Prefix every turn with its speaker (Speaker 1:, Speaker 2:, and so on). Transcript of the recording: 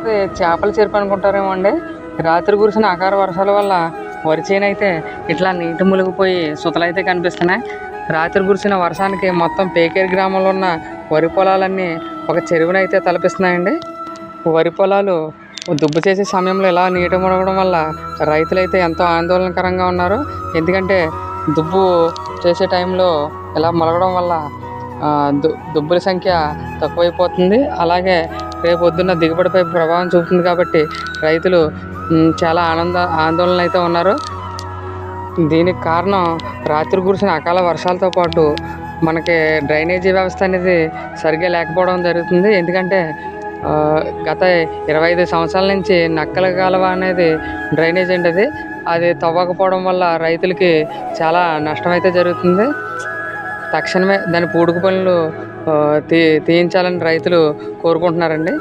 Speaker 1: ఇది చేపల చెరుపు అనుకుంటారేమో అండి. రాత్రి కురిసిన ఆకార వర్షాల వల్ల వరి చేను అయితే ఇట్లా నీటి మునిగిపోయి సుతలైతే కనిపిస్తున్నాయి. రాత్రి కురిసిన వర్షానికి మొత్తం పేకేరు గ్రామంలో ఉన్న వరి పొలాలన్నీ ఒక చెరువునైతే తలపిస్తున్నాయండి. వరి పొలాలు దుబ్బు చేసే సమయంలో ఇలా నీటి మునగడం వల్ల రైతులైతే ఎంతో ఆందోళనకరంగా ఉన్నారు. ఎందుకంటే దుబ్బు చేసే టైంలో ఇలా మొలగడం వల్ల దు దుబ్బుల సంఖ్య తక్కువైపోతుంది. అలాగే రేపు పొద్దున్న దిగుబడిపై ప్రభావం చూపుతుంది కాబట్టి రైతులు చాలా ఆనంద ఆందోళన అయితే ఉన్నారు. దీనికి కారణం రాత్రి కురిసిన అకాల వర్షాలతో పాటు మనకి డ్రైనేజీ వ్యవస్థ అనేది సరిగ్గా లేకపోవడం జరుగుతుంది. ఎందుకంటే గత ఇరవై ఐదు సంవత్సరాల నుంచి నక్కల కాలువ అనేది డ్రైనేజ్ అండి అది. అది తవ్వకపోవడం వల్ల రైతులకి చాలా నష్టం అయితే జరుగుతుంది. తక్షణమే దాని పూడుకు పనులు తీ తీయించాలని రైతులు కోరుకుంటున్నారండి.